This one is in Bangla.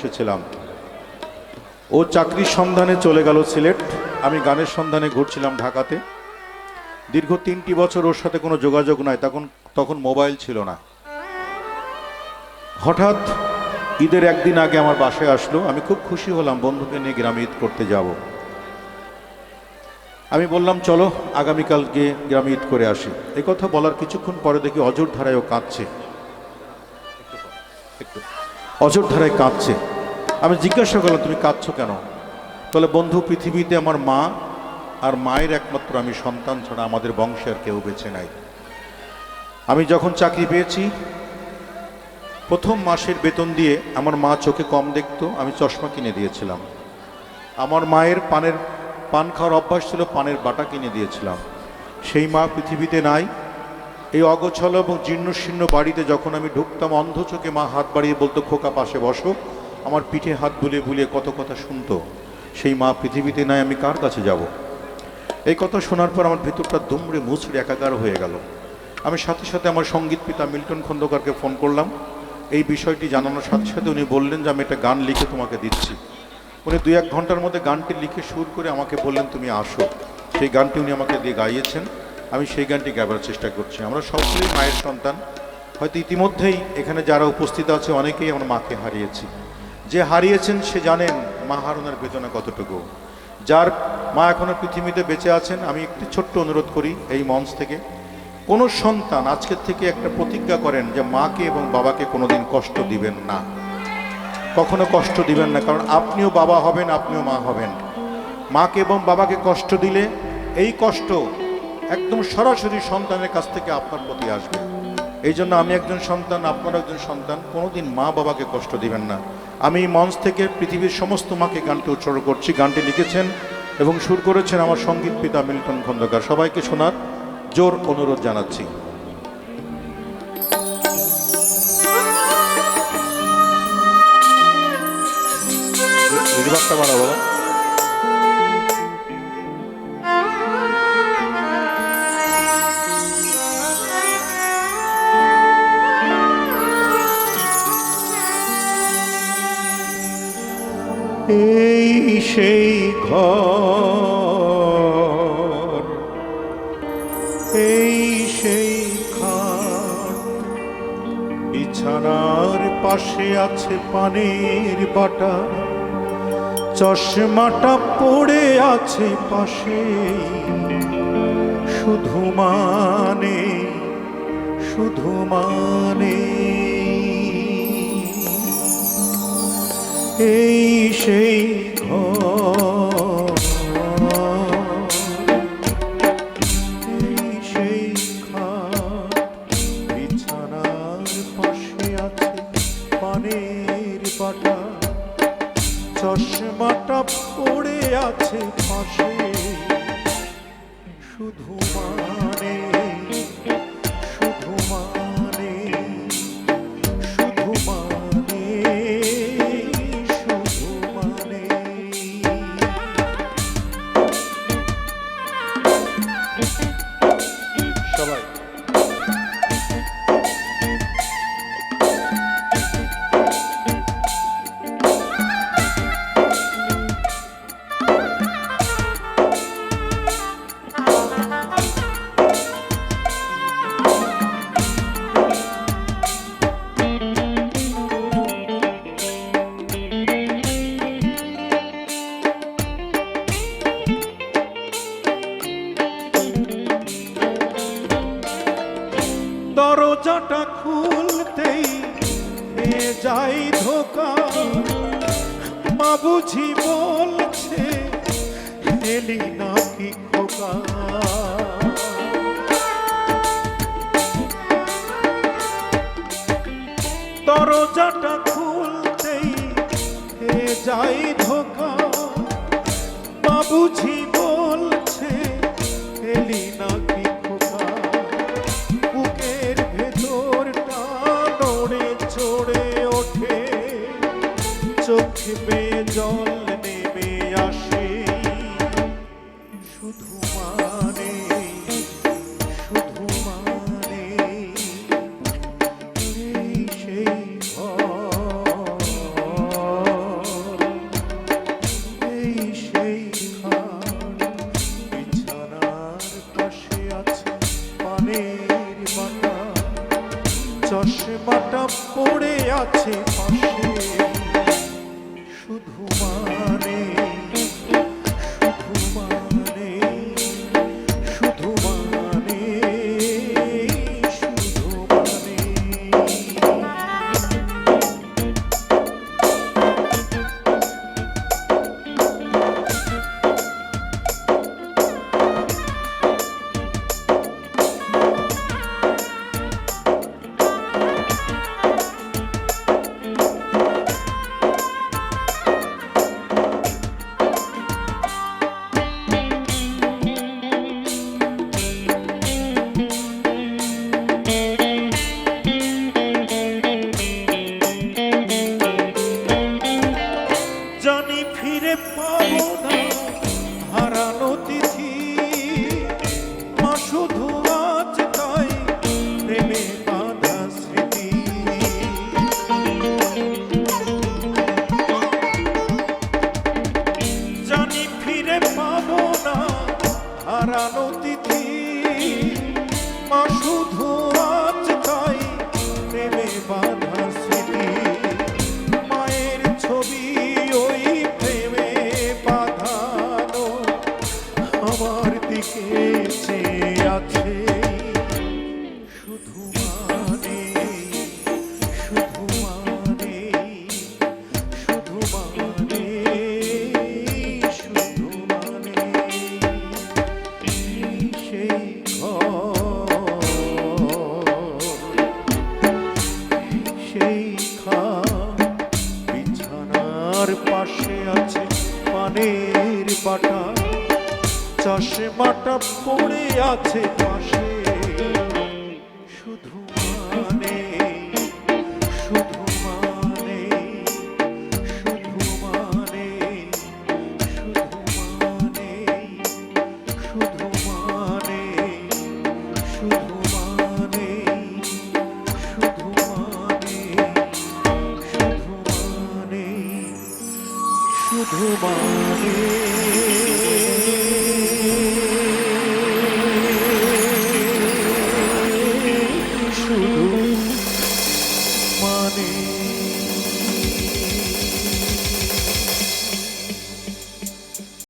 এসেছিলাম। ও চাকরির সন্ধানে চলে গেল সিলেট। আমি গানের সন্ধানে ঘুরছিলাম ঢাকাতে। দীর্ঘ তিনটি বছর ওর সাথে কোনো যোগাযোগ নাই, তখন তখন মোবাইল ছিল না। হঠাৎ ঈদের একদিন আগে আমার বাসায় আসলো। আমি খুব খুশি হলাম, বন্ধুকে নিয়ে গ্রামে ঈদ করতে যাব। আমি বললাম, চলো, আগামীকালকে গ্রামে ঈদ করে আসি। কথা বলার কিছুক্ষণ পরে দেখি অজর ধারায় ও কাঁদছে। অজর ধারায় কাঁদছে। আমি জিজ্ঞাসা করলাম, তুমি কাঁদছো কেন? তাহলে বন্ধু, পৃথিবীতে আমার মা আর মায়ের একমাত্র আমি সন্তান ছাড়া আমাদের বংশে আর কেউ বেছে নাই। আমি যখন চাকরি পেয়েছি, প্রথম মাসের বেতন দিয়ে আমার মা চোখে কম দেখতো, আমি চশমা কিনে দিয়েছিলাম। আমার মায়ের পানের, পান খাওয়ার অভ্যাস ছিল, পানের বাটা কিনে দিয়েছিলাম। সেই মা পৃথিবীতে নাই এই অগোছল এবং জীর্ণশীর্ণ বাড়িতে যখন আমি ঢুকতাম, অন্ধ চোখে মা হাত বাড়িয়ে বলতো, খোকা পাশে বসো। আমার পিঠে হাত বুলিয়ে বুলিয়ে কত কথা শুনতো। সেই মা পৃথিবীতে নাই, আমি কার কাছে যাব? এই কথা শোনার পর আমার ভেতরটা দুমড়ে মুচড়ে একাকার হয়ে গেল। আমি সাথে সাথে আমার সংগীত পিতা মিল্টন খন্দকারকে ফোন করলাম। এই বিষয়টি জানানোর সাথে সাথে উনি বললেন যে, আমি একটা গান লিখে তোমাকে দিচ্ছি। উনি দুই এক ঘণ্টার মধ্যে গানটি লিখে সুর করে আমাকে বললেন, তুমি আসো। সেই গানটি উনি আমাকে দিয়ে গাইয়েছেন। আমি সেই গানটি গাইবার চেষ্টা করছি। আমরা সকলেই মায়ের সন্তান। হয়তো ইতিমধ্যেই এখানে যারা উপস্থিত আছে, অনেকেই আমার মাকে হারিয়েছি। যে হারিয়েছেন, সে জানেন মা হারানোর বেদনা কতটুকু। যার মা এখনও পৃথিবীতে বেঁচে আছেন, আমি একটি ছোট্ট অনুরোধ করি এই মঞ্চ থেকে। কোনো সন্তান আজকের থেকে একটা প্রতিজ্ঞা করেন যে মাকে এবং বাবাকে কোনোদিন কষ্ট দিবেন না। কখনো কষ্ট দিবেন না, কারণ আপনিও বাবা হবেন, আপনিও মা হবেন। মাকে এবং বাবাকে কষ্ট দিলে এই কষ্ট একদম সরাসরি সন্তানের কাছ থেকে আপনার প্রতি আসবে। এই জন্য আমি একজন সন্তান আপনার একজন সন্তান, কোনোদিন মা বাবাকে কষ্ট দিবেন না। আমি মঞ্চ থেকে পৃথিবীর সমস্ত মাকে গানটি উৎসর্গ করছি। গানটি লিখেছেন এবং সুর করেছেন আমার সংগীত পিতা মিল্টন খন্দকার। সবাইকে শোনার জোর অনুরোধ জানাচ্ছি। বাড়াবো এই সেই ঘর। এই সেই খাট বিছানার পাশে আছে পানির বাটা। চশমাটা পড়ে আছে পাশে। শুধু মানে শুধু মানে। এই পানের চশমাটা পড়ে আছে পাশে। শুধু মানে দরজাটা খুলতেই এ যাই ধোকা। মা বুঝি বলছে, এলি নাকি খোকা? দরজাটা খুলতেই এ যাই ধোকা। মা বুঝি জল নেমে আসে। শুধু মানে শুধু মানে, সেই পাশে আছে চশমাটা পড়ে আছে পাশে। শুধু মানে শুধু আজ তাই প্রেমে বাধা মায়ের ছবি ওই প্রেমে বাঁধানো আমার দিকে চেয়ে আছে। শুধু বাটা পড়ে আছে পাশে। শুধু মানে